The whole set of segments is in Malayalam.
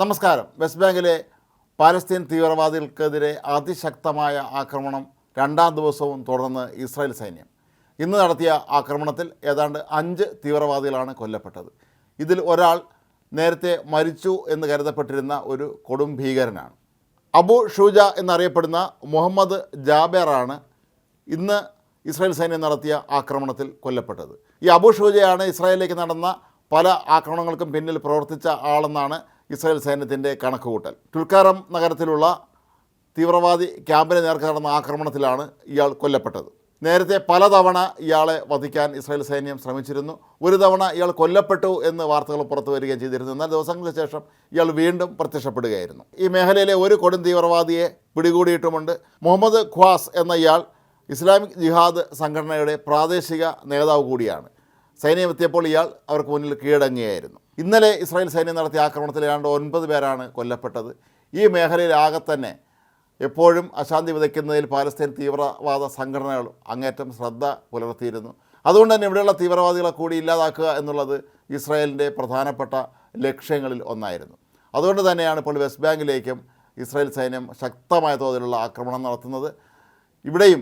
നമസ്കാരം. വെസ്റ്റ് ബാങ്കിലെ പാലസ്തീൻ തീവ്രവാദികൾക്കെതിരെ അതിശക്തമായ ആക്രമണം രണ്ടാം ദിവസവും തുടർന്ന് ഇസ്രായേൽ സൈന്യം. ഇന്ന് നടത്തിയ ആക്രമണത്തിൽ ഏതാണ്ട് അഞ്ച് തീവ്രവാദികളാണ് കൊല്ലപ്പെട്ടത്. ഇതിൽ ഒരാൾ നേരത്തെ മരിച്ചു എന്ന് കരുതപ്പെട്ടിരുന്ന ഒരു കൊടും ഭീകരനാണ്. അബു ഷൂജ എന്നറിയപ്പെടുന്ന മുഹമ്മദ് ജാബേറാണ് ഇന്ന് ഇസ്രായേൽ സൈന്യം നടത്തിയ ആക്രമണത്തിൽ കൊല്ലപ്പെട്ടത്. ഈ അബു ഷൂജയാണ് ഇസ്രായേലിലേക്ക് നടന്ന പല ആക്രമണങ്ങൾക്കും പിന്നിൽ പ്രവർത്തിച്ച ആളെന്നാണ് ഇസ്രായേൽ സൈന്യത്തിന്റെ കണക്കുകൂട്ടൽ. ടുൽക്കാരം നഗരത്തിലുള്ള തീവ്രവാദി ക്യാമ്പിന് നേർക്ക് നടന്ന ആക്രമണത്തിലാണ് ഇയാൾ കൊല്ലപ്പെട്ടത്. നേരത്തെ പലതവണ ഇയാളെ വധിക്കാൻ ഇസ്രായേൽ സൈന്യം ശ്രമിച്ചിരുന്നു. ഒരു തവണ ഇയാൾ കൊല്ലപ്പെട്ടു എന്ന് വാർത്തകൾ പുറത്തു വരികയും ചെയ്തിരുന്നു. എന്നാൽ ദിവസങ്ങൾക്ക് ശേഷം ഇയാൾ വീണ്ടും പ്രത്യക്ഷപ്പെടുകയായിരുന്നു. ഈ മേഖലയിലെ ഒരു കൊടും തീവ്രവാദിയെ പിടികൂടിയിട്ടുമുണ്ട്. മുഹമ്മദ് ഖ്വാസ് എന്ന ഇയാൾ ഇസ്ലാമിക് ജിഹാദ് സംഘടനയുടെ പ്രാദേശിക നേതാവ് കൂടിയാണ്. സൈന്യം എത്തിയപ്പോൾ ഇയാൾ അവർക്ക് മുന്നിൽ കീഴടങ്ങുകയായിരുന്നു ഇന്നലെ ഇസ്രായേൽ സൈന്യം നടത്തിയ ആക്രമണത്തിൽ ഏതാണ്ട് ഒൻപത് പേരാണ് കൊല്ലപ്പെട്ടത്. ഈ മേഖലയിൽ ആകെ തന്നെ എപ്പോഴും അശാന്തി വിതയ്ക്കുന്നതിൽ പാലസ്തീൻ തീവ്രവാദ സംഘടനകൾ അങ്ങേറ്റം ശ്രദ്ധ പുലർത്തിയിരുന്നു. അതുകൊണ്ട് തന്നെ ഇവിടെയുള്ള തീവ്രവാദികളെ കൂടി ഇല്ലാതാക്കുക എന്നുള്ളത് ഇസ്രായേലിന്റെ പ്രധാനപ്പെട്ട ലക്ഷ്യങ്ങളിൽ ഒന്നായിരുന്നു. അതുകൊണ്ട് തന്നെയാണ് ഇപ്പോൾ വെസ്റ്റ് ബാങ്കിലേക്കും ഇസ്രായേൽ സൈന്യം ശക്തമായ തോതിലുള്ള ആക്രമണം നടത്തുന്നത്. ഇവിടെയും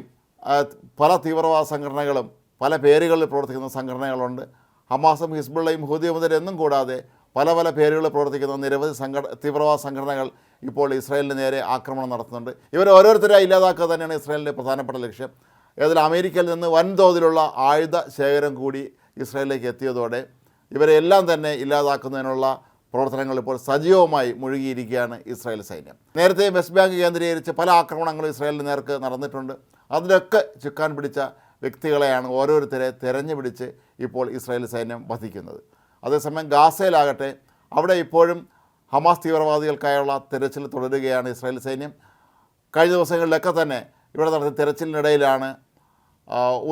പല തീവ്രവാദ സംഘടനകളും പല പേരുകളിൽ പ്രവർത്തിക്കുന്ന സംഘടനകളുണ്ട്. ഹമാസും ഹിസ്ബുള്ളയും ഹൂദി മുതൽ എന്നും കൂടാതെ പല പല പേരുകളിൽ പ്രവർത്തിക്കുന്ന നിരവധി സംഘട തീവ്രവാദ സംഘടനകൾ ഇപ്പോൾ ഇസ്രായേലിന് നേരെ ആക്രമണം നടത്തുന്നുണ്ട്. ഇവർ ഓരോരുത്തരെ ഇല്ലാതാക്കുക തന്നെയാണ് ഇസ്രായേലിന്റെ പ്രധാനപ്പെട്ട ലക്ഷ്യം. ഏതിൽ അമേരിക്കയിൽ നിന്ന് വൻതോതിലുള്ള ആയുധ ശേഖരം കൂടി ഇസ്രായേലിലേക്ക് എത്തിയതോടെ ഇവരെ എല്ലാം തന്നെ ഇല്ലാതാക്കുന്നതിനുള്ള പ്രവർത്തനങ്ങൾ ഇപ്പോൾ സജീവമായി മുഴുകിയിരിക്കുകയാണ് ഇസ്രായേൽ സൈന്യം. നേരത്തെ വെസ്റ്റ് ബാങ്ക് കേന്ദ്രീകരിച്ച് പല ആക്രമണങ്ങളും ഇസ്രായേലിന് നേർക്ക് നടന്നിട്ടുണ്ട്. അതിലൊക്കെ ചുക്കാൻ പിടിച്ച വ്യക്തികളെയാണ് ഓരോരുത്തരെ തെരഞ്ഞു പിടിച്ച് ഇപ്പോൾ ഇസ്രായേൽ സൈന്യം വധിക്കുന്നത്. അതേസമയം ഗാസയിലാകട്ടെ അവിടെ ഇപ്പോഴും ഹമാസ് തീവ്രവാദികൾക്കായുള്ള തിരച്ചിൽ തുടരുകയാണ് ഇസ്രായേൽ സൈന്യം. കഴിഞ്ഞ ദിവസങ്ങളിലൊക്കെ തന്നെ ഇവിടെ നടത്തിയ തിരച്ചിലിനിടയിലാണ്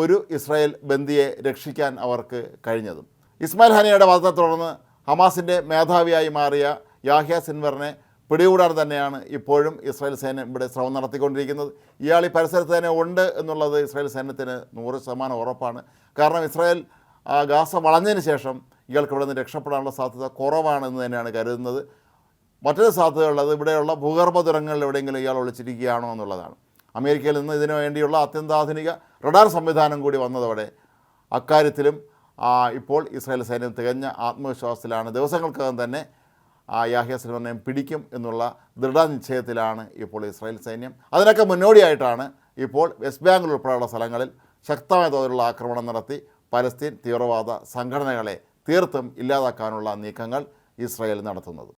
ഒരു ഇസ്രായേൽ ബന്ദിയെ രക്ഷിക്കാൻ അവർക്ക് കഴിഞ്ഞതും. ഇസ്മായിൽ ഹനിയുടെ വധത്തെ തുടർന്ന് ഹമാസിന്റെ മേധാവിയായി മാറിയ യാഹ്യ സിൻവറിനെ പിടികൂടാൻ തന്നെയാണ് ഇപ്പോഴും ഇസ്രായേൽ സേന ഇവിടെ ശ്രമം നടത്തിക്കൊണ്ടിരിക്കുന്നത്. ഇയാൾ ഈ പരിസരത്ത് തന്നെ ഉണ്ട് എന്നുള്ളത് ഇസ്രായേൽ സൈന്യത്തിന് നൂറ് ശതമാനം ഉറപ്പാണ്. കാരണം ഇസ്രായേൽ ഗാസ വളഞ്ഞതിന് ശേഷം ഇയാൾക്ക് ഇവിടെ നിന്ന് രക്ഷപ്പെടാനുള്ള സാധ്യത കുറവാണെന്ന് തന്നെയാണ് കരുതുന്നത്. മറ്റൊരു സാധ്യതയുള്ളത് ഇവിടെയുള്ള ഭൂഗർഭ തുരങ്ങളിൽ എവിടെയെങ്കിലും ഇയാൾ ഒളിച്ചിരിക്കുകയാണോ എന്നുള്ളതാണ്. അമേരിക്കയിൽ നിന്ന് ഇതിനു വേണ്ടിയുള്ള അത്യന്താധുനിക റഡാർ സംവിധാനം കൂടി വന്നതോടെ അക്കാര്യത്തിലും ഇപ്പോൾ ഇസ്രായേൽ സൈന്യം തികഞ്ഞ ആത്മവിശ്വാസത്തിലാണ്. ദിവസങ്ങൾക്കകം തന്നെ ആ യാഹ്യ സിൽവറിനെയും പിടിക്കും എന്നുള്ള ദൃഢനിശ്ചയത്തിലാണ് ഇപ്പോൾ ഇസ്രായേൽ സൈന്യം. അതിനൊക്കെ മുന്നോടിയായിട്ടാണ് ഇപ്പോൾ വെസ്റ്റ് ബാങ്കിൽ ഉൾപ്പെടെയുള്ള സ്ഥലങ്ങളിൽ ശക്തമായ തോതിലുള്ള ആക്രമണം നടത്തി പലസ്തീൻ തീവ്രവാദ സംഘടനകളെ തീർത്തും ഇല്ലാതാക്കാനുള്ള നീക്കങ്ങൾ ഇസ്രായേൽ നടത്തുന്നത്.